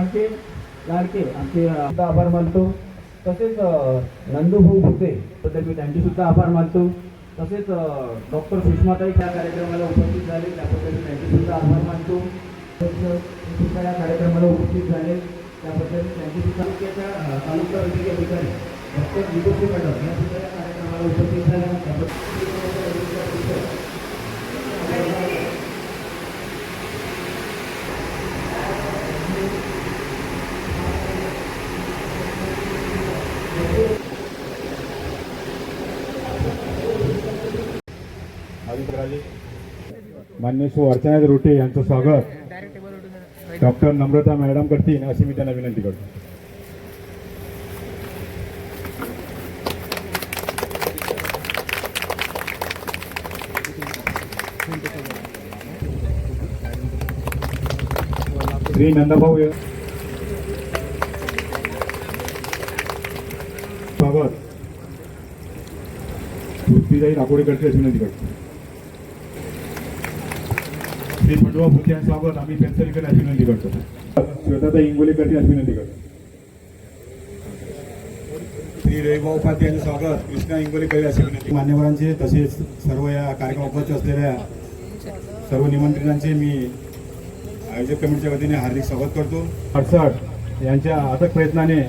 सर्वांचे लाडके आमचे आभार मानतो. तसेच नंदूभाऊ भुते बद्दल मी त्यांचे सुद्धा आभार मानतो. तसेच डॉक्टर सुषमाताई त्या कार्यक्रमाला उपस्थित झाले त्याबद्दल मी त्यांचे सुद्धा आभार मानतो. तसेच, सुद्धा या कार्यक्रमाला उपस्थित झाले त्याबद्दल त्यांची त्यांचे सुद्धा तालुका अधिकारी डॉक्टर विभूती मॅडम या सुद्धा या कार्यक्रमाला उपस्थित झाल्या. त्याबद्दल मान्य सु. अर्चना रोटे यांचं स्वागत. डॉक्टर नम्रता मॅडम करतील अशी मी त्यांना विनंती करतो. श्री नंदभाऊ ये- स्वागत. पृथ्वीजाई राकोडेकडची करते अशी विनंती करतो. श्री खंडोबा भुते यांचं स्वागत आम्ही पेन्सिलकडे अशी विनंती करतो. श्वेताता इंगोले करते अशी विनंती करतो? श्री रविभाऊ उपाध्याय यांचं स्वागत. कृष्णा इंगोले करते अशी विनंती मान्यवरांचे तसेच सर्व या कार्यक्रमात उपस्थित असलेल्या सर्व निमंत्रितांचे मी आयोजक कमिटीच्या वतीने हार्दिक स्वागत करतो. अडसठ यांच्या अथक प्रयत्नाने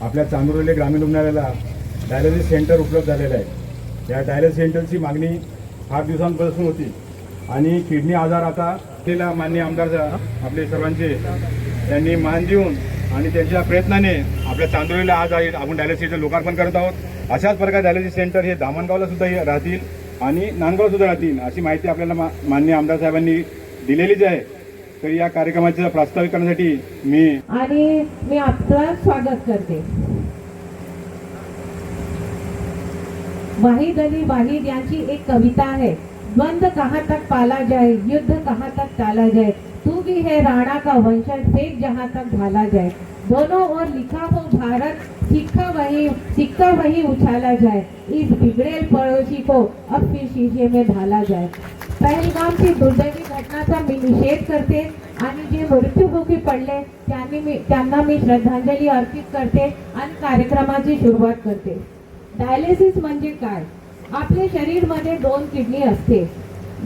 आपल्या चांदुर्ले ग्रामीण रुग्णालयाला डायलिसिस सेंटर उपलब्ध झालेलं आहे. या डायलिसिस सेंटरची मागणी आठ दिवसांपासून होती. आणि किडनी आजार आता केला मान्य आमदार आपले सर्वांचे. त्यांनी मान देऊन आणि त्यांच्या प्रयत्नाने आपल्या चांदोलीला आज आहे आपण डायलिसिसचं लोकार्पण करत आहोत. अशाच प्रकारे डायलिसिस सेंटर हे दामणगावला सुद्धा राहतील आणि नांदगाव सुद्धा राहतील अशी माहिती आपल्याला मा- मान्य आमदार साहेबांनी दिलेलीच आहे. तर या कार्यक्रमाचं प्रास्ताविक करण्यासाठी मी आणि मी आपलं स्वागत करते. वाहिद अली वाहिद यांची एक कविता आहे. द्वंद कहाँ तक पाला जाए युद्ध कहाँ तक टाला जाए? तू भी है राणा का वंशज फेंक जहाँ तक ढाला जाए। दोनों ओर लिखा हो भारत सिक्का वही सिक्का वही उछाला जाए। इस बिगड़े पड़ोसी को अब फिर शीशे में ढाला जाए। पहलगामची दुर्दैवी घटनाचा मी निषेध करते आणि जे मृत्यूमुखी पडले त्यांनी मी त्यांना मी श्रद्धांजली अर्पित करते आणि कार्यक्रमाची सुरुवात करते। डायलिसिस म्हणजे काय? आपल्या शरीरमध्ये दोन किडनी असते.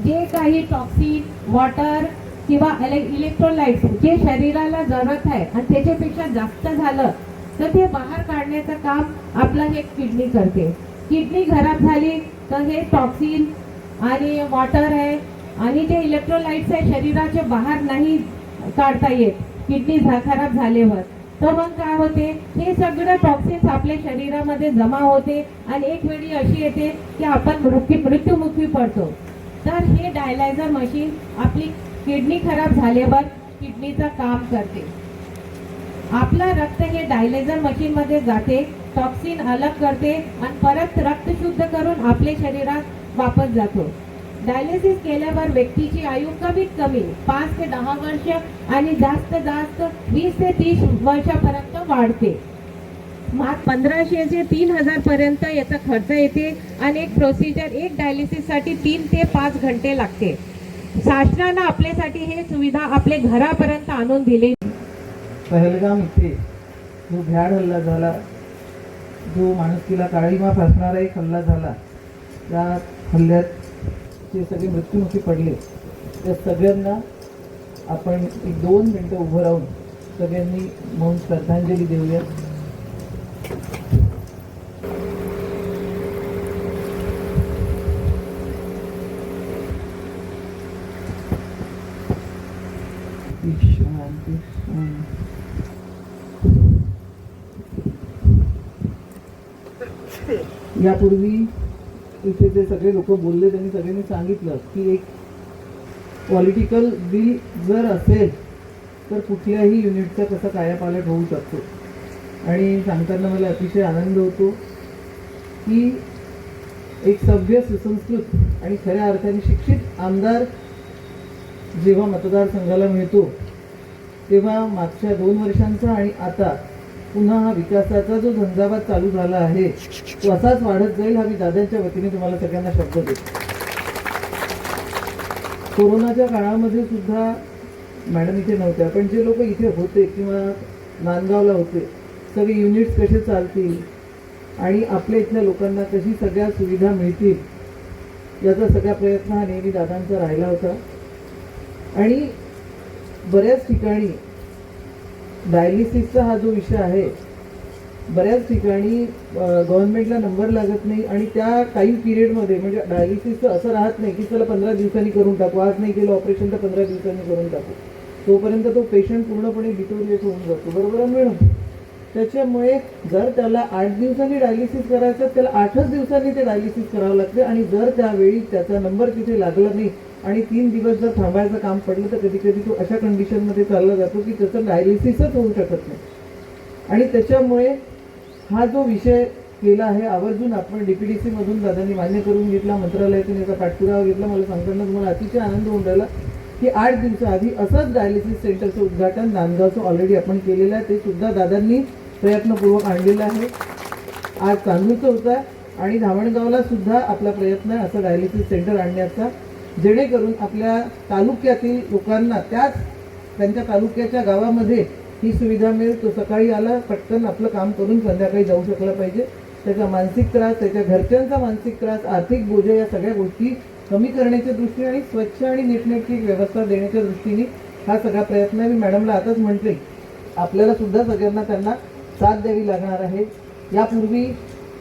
जे काही टॉक्सिन वॉटर किंवा इलेक्ट्रोलाइट्स जे शरीराला जरूरत आहे आणि त्याच्यापेक्षा जास्त झालं तर ते बाहेर काढण्याचं काम आपलं हे किडनी करते. किडनी खराब झाली तर हे टॉक्सिन आणि वॉटर आहे आणि जे इलेक्ट्रोलाइट्स आहे शरीराचे बाहेर नाही काढता येत. किडनी झा खराब झाल्यावर. तर मग काय होते? हे सगळं टॉक्सिन्स आपल्या शरीरामध्ये जमा होते आणि एक वेळी अशी येते की आपण मृत्यू मृत्युमुखी पडतो. तर हे डायलायझर मशीन आपली किडनी खराब झाल्यावर किडनीचं काम करते. आपलं रक्त हे डायलेझर मशीनमध्ये जाते टॉक्सिन अलग करते आणि परत रक्त शुद्ध करून आपल्या शरीरात वापस जातो. डायलिसिस केल्यावर व्यक्तीची आयु कमीत कमी पाच ते दहा वर्ष आणि जास्त जास्त वीस ते तीस वर्षापर्यंत वाढते. मात पंधराशे ते तीन हजार पर्यंत याचा खर्च येते आणि एक प्रोसिजर एक डायलिसिससाठी तीन ते पाच घंटे लागते. शासनानं आपल्यासाठी हे सुविधा आपल्या घरापर्यंत आणून दिली. पहलगाम इथे जो भ्याड हल्ला झाला जो माणुसकीला काळीमा फासणारा एक हल्ला झाला त्या हल्ल्यात जे सगळे मृत्युमुखी पडले त्या सगळ्यांना आपण एक दोन मिनटं उभं राहून सगळ्यांनी म्हणून श्रद्धांजली देऊया. यापूर्वी इथे जे सगळे लोक बोलले त्यांनी सगळ्यांनी सांगितलं की एक पॉलिटिकल बिल जर असेल तर कुठल्याही युनिटचा कसा कायापालट होऊ शकतो? आणि सांगताना मला अतिशय आनंद होतो की एक सभ्य सुसंस्कृत आणि खऱ्या अर्थाने शिक्षित आमदार जेव्हा मतदारसंघाला मिळतो तेव्हा मागच्या दोन वर्षांचा आणि आता पुन्हा हा विकासाचा जो झंझावात चालू झाला आहे तो असाच वाढत जाईल हा मी दादांच्या वतीने तुम्हाला सगळ्यांना शब्द देतो. कोरोनाच्या काळामध्ये सुद्धा मॅडम इथे नव्हत्या पण जे लोक इथे होते किंवा नांदगावला होते सगळे युनिट्स कसे चालतील आणि आपल्या इथल्या लोकांना कशी सगळ्या सुविधा मिळतील याचा सगळा प्रयत्न हा नेहमी दादांचा राहिला होता. आणि बऱ्याच ठिकाणी डायलिसिसचा हा जो विषय आहे बऱ्याच ठिकाणी गव्हर्नमेंटला नंबर लागत नाही आणि त्या टाईम पिरियडमध्ये म्हणजे डायलिसिसचं असं राहत नाही की चला पंधरा दिवसांनी करून टाकू आज नाही केलं ऑपरेशन तर पंधरा दिवसांनी करून टाकू. तोपर्यंत तो पेशंट पूर्णपणे डिटोरिएट होऊन जातो. बरोबर आहे मॅडम त्याच्यामुळे जर त्याला आठ दिवसांनी डायलिसिस करायचं तर त्याला आठच दिवसांनी ते डायलिसिस करावं लागते. आणि जर त्यावेळी त्याचा नंबर तिथे लागला नाही आणि तीन दिवस जर थांबायचं काम पडलं तर कधी कधी तो अशा कंडिशनमध्ये चालला जातो की त्याचं डायलिसिसच होऊ शकत नाही. आणि त्याच्यामुळे हा जो विषय केला आहे आवर्जून आपण डी पी डी मधून दादांनी मान्य करून घेतला मंत्रालयातून याचा पाठपुरावा घेतला. मला सांगताना तुम्हाला अतिशय आनंद होऊन राहिला की आठ दिवसाआधी असंच डायलिसिस सेंटरचं उद्घाटन नांदगावचं ऑलरेडी आपण केलेलं आहे. ते सुद्धा दादांनी प्रयत्नपूर्वक आणलेलं आहे. आज चांदूरचं होतं आहे आणि धामणगावला सुद्धा आपला प्रयत्न आहे असं डायलिसिस सेंटर आणण्याचा. जेणेकरून आपल्या तालुक्यातील लोकांना त्याच त्यांच्या तालुक्याच्या गावामध्ये ही सुविधा मिळेल. तो सकाळी आला पटकन आपलं काम करून संध्याकाळी जाऊ शकला पाहिजे. त्याचा मानसिक त्रास त्याच्या घरच्यांचा मानसिक त्रास आर्थिक बोजे या सगळ्या गोष्टी कमी करण्याच्या दृष्टीने आणि स्वच्छ आणि नीटनेटकी व्यवस्था देण्याच्या दृष्टीने हा सगळा प्रयत्न मी मॅडमला आताच म्हटले आपल्याला सुद्धा सगळ्यांना त्यांना साथ द्यावी लागणार आहे. यापूर्वी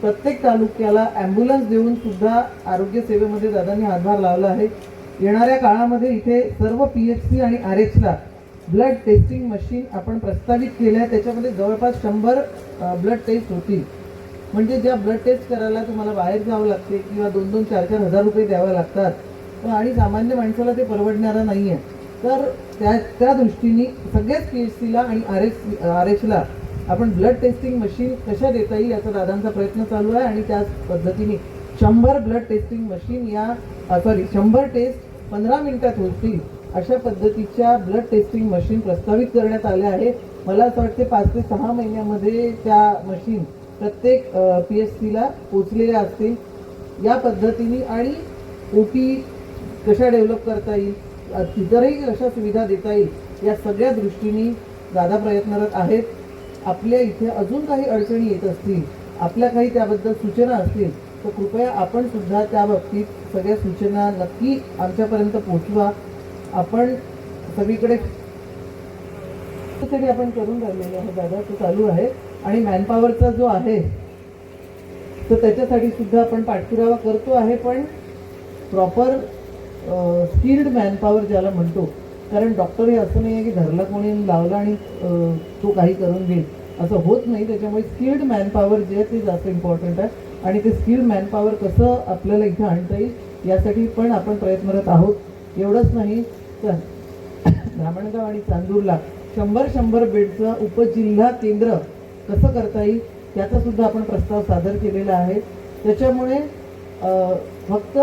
प्रत्येक तालुक्याला ॲम्ब्युलन्स देऊन सुद्धा आरोग्य सेवेमध्ये दादांनी हातभार लावला आहे. येणाऱ्या काळामध्ये इथे सर्व पी एच सी आणि आर एचला ब्लड टेस्टिंग मशीन आपण प्रस्तावित केलं आहे त्याच्यामध्ये जवळपास शंभर ब्लड टेस्ट होतील. म्हणजे ज्या ब्लड टेस्ट करायला तुम्हाला बाहेर जावं लागते किंवा दोन दोन चार चार हजार रुपये द्यावे लागतात. तर आणि सामान्य माणसाला ते परवडणारं नाही आहे तर त्या त्या दृष्टीने सगळ्याच पी एच सीला आणि आर एच आर एचला आपण ब्लड टेस्टिंग मशीन कशा देता येईल याचा दादांचा प्रयत्न चालू आहे आणि त्याच पद्धतीने शंभर ब्लड टेस्टिंग मशीन या सॉरी शंभर टेस्ट पंधरा मिनिटात होतील अशा पद्धतीच्या ब्लड टेस्टिंग मशीन प्रस्तावित करण्यात आल्या आहे. मला असं वाटते पाच ते सहा महिन्यामध्ये त्या मशीन प्रत्येक पी एच सीला पोचलेल्या असतील. या पद्धतीने आणि ओ टी कशा डेव्हलप करता येईल इतरही कशा सुविधा देता येईल या सगळ्या दृष्टीने दादा प्रयत्नरत आहेत. आपल्या इथे अजून काही अडचणी येत असतील आपल्या काही त्याबद्दल सूचना असतील तर कृपया आपण सुद्धा त्या बाबतीत सगळ्या सूचना नक्की आमच्यापर्यंत पोहोचवा. आपण सगळीकडे तरी आपण करून राहिलेलो आहे दादा तो चालू आहे. आणि मॅनपॉवरचा जो आहे तर त्याच्यासाठी सुद्धा आपण पाठपुरावा करतो आहे पण प्रॉपर स्किल्ड मॅनपॉवर ज्याला म्हणतो कारण डॉक्टर हे असं नाही आहे की घरला कोणी लावला आणि तो काही करून घेईल. असं होत नाही. त्याच्यामुळे स्किल्ड मॅनपॉवर जे आहे ते जास्त इम्पॉर्टंट आहे. आणि ते स्किल्ड मॅनपॉवर कसं आपल्याला इथे आणता येईल यासाठी पण आपण प्रयत्नरत आहोत. एवढंच नाही तर धामणगाव आणि चांदूरला शंभर शंभर बेडचं उपजिल्हा केंद्र कसं करता येईल त्याचा सुद्धा आपण प्रस्ताव सादर केलेला आहे. त्याच्यामुळे फक्त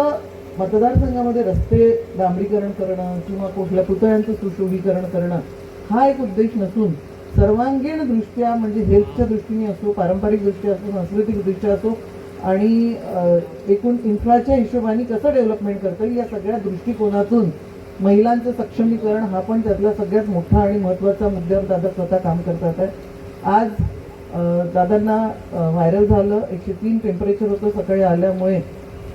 मतदारसंघामध्ये रस्ते डांबरीकरण करणं किंवा कुठल्या पुतळ्यांचं सुशोभीकरण करणं हा एक उद्देश नसून सर्वांगीण दृष्ट्या म्हणजे हेल्थच्या दृष्टीने असो पारंपरिक दृष्ट्या असो सांस्कृतिक दृष्ट्या असो आणि एकूण इन्फ्राच्या हिशोबाने कसं डेव्हलपमेंट करता येईल या सगळ्या दृष्टिकोनातून महिलांचं सक्षमीकरण हा पण त्यातला सगळ्यात मोठा आणि महत्त्वाचा मुद्द्यावर दादा स्वतः काम करतात आहे. आज दादांना व्हायरल झालं एकशे तीन टेम्परेचर होतं सकाळी आल्यामुळे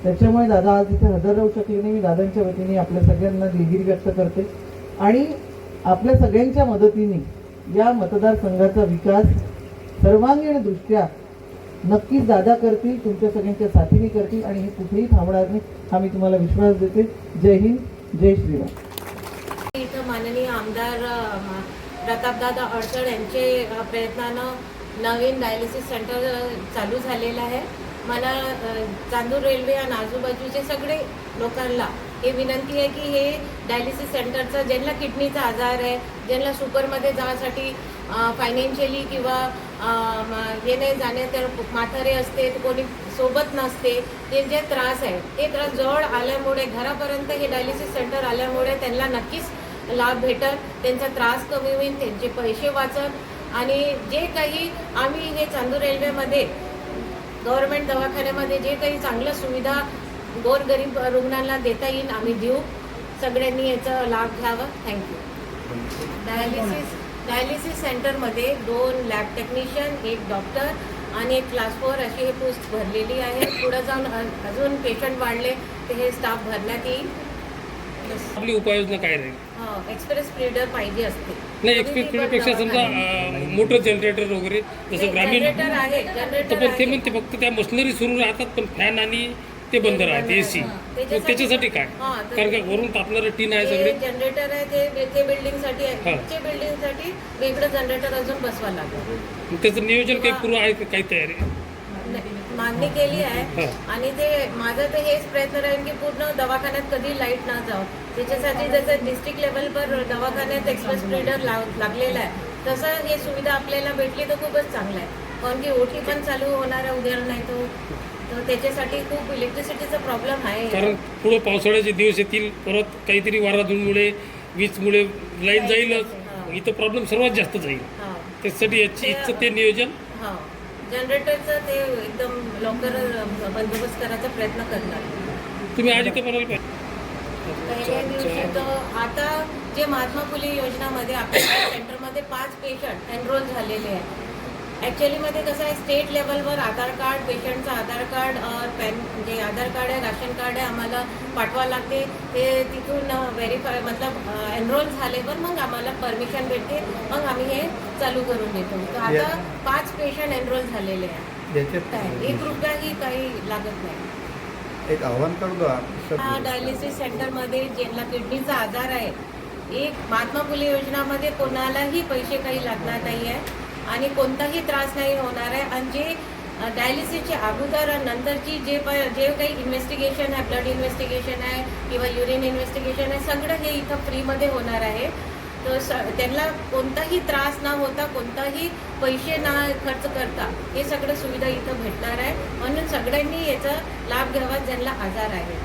त्याच्यामुळे दादा आज इथे हजर राहू शकले नाही. मी दादांच्या वतीने आपल्या सगळ्यांना दिलगिरी व्यक्त करते. आणि आपल्या सगळ्यांच्या मदतीने या मतदारसंघाचा विकास सर्वांगीण दृष्ट्या नक्कीच दादा करतील तुमच्या सगळ्यांच्या साथीने करतील आणि हे कुठेही थांबणार नाही हा मी तुम्हाला विश्वास देते. जय हिंद जय श्रीराम. इथं माननीय आमदार प्रतापदादा अडचण यांचे प्रयत्नानं नवीन डायलिसिस सेंटर चालू झालेलं आहे. मला चांदूर रेल्वे आणि आजूबाजूचे सगळे लोकांना हे विनंती आहे की हे डायलिसिस सेंटरचं ज्यांना किडनीचा आजार आहे ज्यांना सुपरमध्ये जाण्यासाठी फायनान्शियली किंवा हे नाही जाणे तर माथारे असते कोणी सोबत नसते ते जे त्रास आहे ते त्रास जवळ आल्यामुळे घरापर्यंत हे डायलिसिस सेंटर आल्यामुळे त्यांना नक्कीच लाभ भेटल त्यांचा त्रास कमी होईल त्यांचे पैसे वाचत आणि जे काही आम्ही हे चांदूर रेल्वेमध्ये गव्हर्नमेंट दवाखान्यामध्ये जे काही चांगल्या सुविधा गोरगरीब रुग्णांना देता येईल आम्ही देऊ. सगळ्यांनी याचा लाभ घ्यावा. थँक्यू डायलिसिस डायलिसिस सेंटरमध्ये दोन लॅब टेक्निशियन एक डॉक्टर आणि एक क्लास फोर अशी हे पोस्ट भरलेली आहे. पुढं जाऊन अजून पेशंट वाढले तर हे स्टाफ भरण्यात येईल. आपली उपाययोजना काय राहील? एक्सप्रेस स्प्रेडर पाहिजे असते. नाही ती एक्सपेक्टेडपेक्षा समजा अं, मोठं जनरेटर वगैरे जसं ग्रामीण जनरेटर आहे तर जनरेटर पण ते आहे. म्हणते फक्त त्या मशिनरी सुरू राहतात पण फॅन आणि ते बंद राहते एसी हां, त्याच्यासाठी- त्याच्यासाठी काय? हां, कारण का वरून तापणारं टीन आहे ते सगळे. जनरेटर आहे ते ते बिल्डिंगसाठी आहे. हां. बिल्डिंगसाठी वेगळं जनरेटर अजून बसवा लागेल. त्याचं नियोजन काही पूर्व आहे का काही तयारी? मागणी केली आहे. हां. आणि ते माझं तर हेच प्रयत्न राहील की पूर्ण दवाखान्यात कधी लाइट ना जावं. त्याच्यासाठी जसं डिस्ट्रिक्ट लेवलवर दवाखान्यात एक्सप्रेस स्प्रेडर लाव लागलेला आहे तसं हे सुविधा आपल्याला भेटली तर खूपच चांगलं आहे. कारण की ओटी पण चालू होणार आहे उद्या नाही तो तर त्याच्यासाठी खूप इलेक्ट्रिसिटीचा प्रॉब्लेम आहे. कारण पुढे पावसाळ्याचे दिवस येतील परत काहीतरी वाराधूनमुळे वीजमुळे लाईन जाईलच. हां. इथं प्रॉब्लेम सर्वात जास्त जाईल त्याच्यासाठी याची इथचं ते नियोजन. हा. जनरेटरचं ते एकदम लवकर बंदोबस्त करायचा प्रयत्न करणार तुम्ही आज इथं म्हणाल पहिल्या दिवशी तर आता जे महात्मा फुले योजनामध्ये आपल्या सेंटरमध्ये पाच पेशंट एनरोल झालेले आहेत. ॲक्च्युलीमध्ये कसं आहे स्टेट लेवलवर आधार कार्ड पेशंटचं आधार कार्ड पॅन म्हणजे आधार कार्ड आहे राशन कार्ड आहे आम्हाला पाठवावं लागते. ते तिथून व्हेरीफाय मतलब एनरोल झाल्यावर मग आम्हाला परमिशन भेटते. मग आम्ही हे चालू करून देतो. तर आता पाच पेशंट एनरोल झालेले आहेत. काय? एक रुपयाही काही लागत नाही. एक आव्हान करू द्या हा डायलिसिस सेंटरमध्ये ज्यांना किडनीचा आजार आहे एक महात्मा फुले योजनामध्ये कोणालाही पैसे काही लागणार नाही आहे आणि कोणताही त्रास नाही होणार आहे. आणि जे डायलिसिसच्या अगोदर नंतरची जे प जे काही इन्व्हेस्टिगेशन आहे ब्लड इन्व्हेस्टिगेशन आहे किंवा युरिन इन्व्हेस्टिगेशन आहे सगळं हे इथं फ्रीमध्ये होणार आहे. तर स त्यांना कोणताही त्रास न होता कोणताही पैसे ना खर्च करता हे सगळं सुविधा इथं भेटणार आहे. म्हणून सगळ्यांनी याचा लाभ घ्यावा ज्यांना आजार आहे